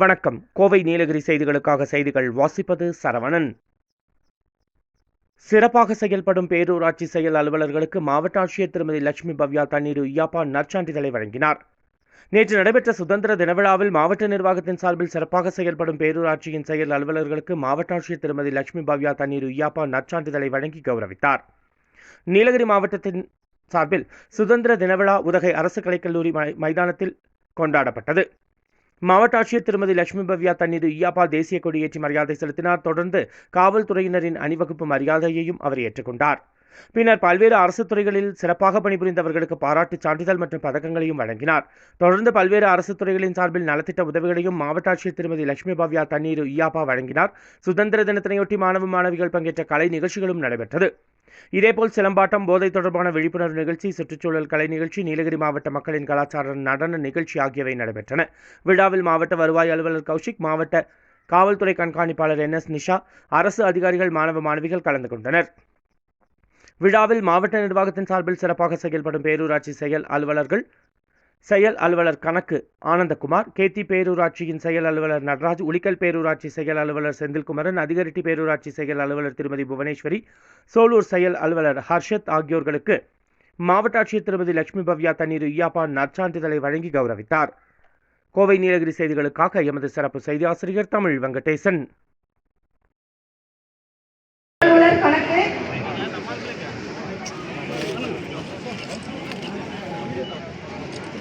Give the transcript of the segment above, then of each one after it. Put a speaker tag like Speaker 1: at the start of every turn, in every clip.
Speaker 1: வணக்கம். கோவை நீலகிரி செய்திகளுக்காக செய்திகள் வாசிப்பது சரவணன். சிறப்பாக செயல்படும் பேரூராட்சி செயல் அலுவலர்களுக்கு மாவட்ட ஆட்சியர் திருமதி லட்சுமி பவ்யா தண்ணீர் உய்யாப்பா நற்சான்றிதழை வழங்கினார். நேற்று நடைபெற்ற சுதந்திர தினவிழாவில் மாவட்ட நிர்வாகத்தின் சார்பில் சிறப்பாக செயல்படும் பேரூராட்சியின் செயல் அலுவலர்களுக்கு மாவட்ட ஆட்சியர் திருமதி லட்சுமி பவ்யா தண்ணீர் உய்யாப்பா நற்சான்றிதழை வழங்கி கௌரவித்தார். நீலகிரி மாவட்டத்தின் சார்பில் சுதந்திர தினவிழா உதகை அரசு கலைக்கல்லூரி மைதானத்தில் கொண்டாடப்பட்டது. மாவட்ட ஆட்சியர் திருமதி லட்சுமி பவ்யா தண்ணீர் ஐயாப்பா தேசிய கொடியேற்றி மரியாதை செலுத்தினார். தொடர்ந்து காவல்துறையினரின் அணிவகுப்பு மரியாதையையும் அவர் ஏற்றுக்கொண்டார். பின்னர் பல்வேறு அரசு துறைகளில் சிறப்பாக பணிபுரிந்தவர்களுக்கு பாராட்டுச் சான்றிதழ் மற்றும் பதக்கங்களையும் வழங்கினார். தொடர்ந்து பல்வேறு அரசு துறைகளின் சார்பில் நலத்திட்ட உதவிகளையும் மாவட்ட ஆட்சியர் திருமதி லட்சுமி பாவியா தண்ணீர் ஐயாப்பா வழங்கினார். சுதந்திர தினத்தினையொட்டி மாணவ மாணவிகள் பங்கேற்ற கலை நிகழ்ச்சிகளும் நடைபெற்றது. இதேபோல் சிலம்பாட்டம் போதை தொடர்பான விழிப்புணர்வு நிகழ்ச்சி சுற்றுச்சூழல் கலை நிகழ்ச்சி நீலகிரி மாவட்ட மக்களின் கலாச்சார நடன நிகழ்ச்சி ஆகியவை நடைபெற்றன. விழாவில் மாவட்ட வருவாய் அலுவலர் கௌஷிக் மாவட்ட காவல்துறை கண்காணிப்பாளர் என் எஸ் நிஷா அரசு அதிகாரிகள் மாணவ மாணவிகள் கலந்து கொண்டனர். விழாவில் மாவட்ட நிர்வாகத்தின் சார்பில் சிறப்பாக செயல்படும் பேரூராட்சி செயல் அலுவலர்கள் செயல் அலுவலர் கணக்கு ஆனந்தகுமார் கேத்தி பேரூராட்சியின் செயல் அலுவலர் நடராஜ் உளிக்கல் பேரூராட்சி செயல் அலுவலர் செந்தில்குமரன் அதிகரிட்டி பேரூராட்சி செயல் அலுவலர் திருமதி புவனேஸ்வரி சோலூர் செயல் அலுவலர் ஹர்ஷத் ஆகியோர்களுக்கு மாவட்ட ஆட்சியர் திருமதி லட்சுமி பவ்யா தண்ணீர் ஐயாப்பா நற்சான்றிதழை வழங்கி கௌரவித்தார். கோவை நீலகிரி செய்திகளுக்காக எமது சிறப்பு செய்தி ஆசிரியர் தமிழ் வெங்கடேசன்
Speaker 2: அலுவலர் கணக்கு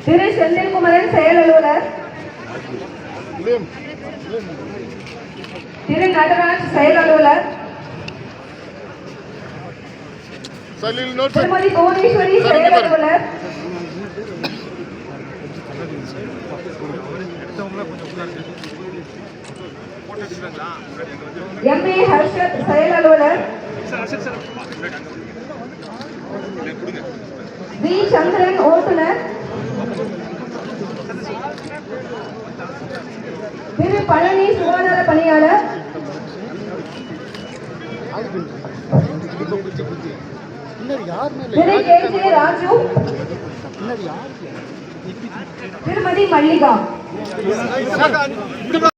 Speaker 2: திரு செந்தில்குமரன் செயல் அலுவலர். திரு நடராஜ் செயல் அலுவலர். திருமதி புவனேஸ்வரி செயல் அலுவலர். எம். ஏ. ஹர்ஷத் செயல் அலுவலர். வி. சந்திரன் ஓட்டுநர். திரு பழனி சுகாதார பணியாளர். Thiru K J Raju. திருமதி மல்லிகா.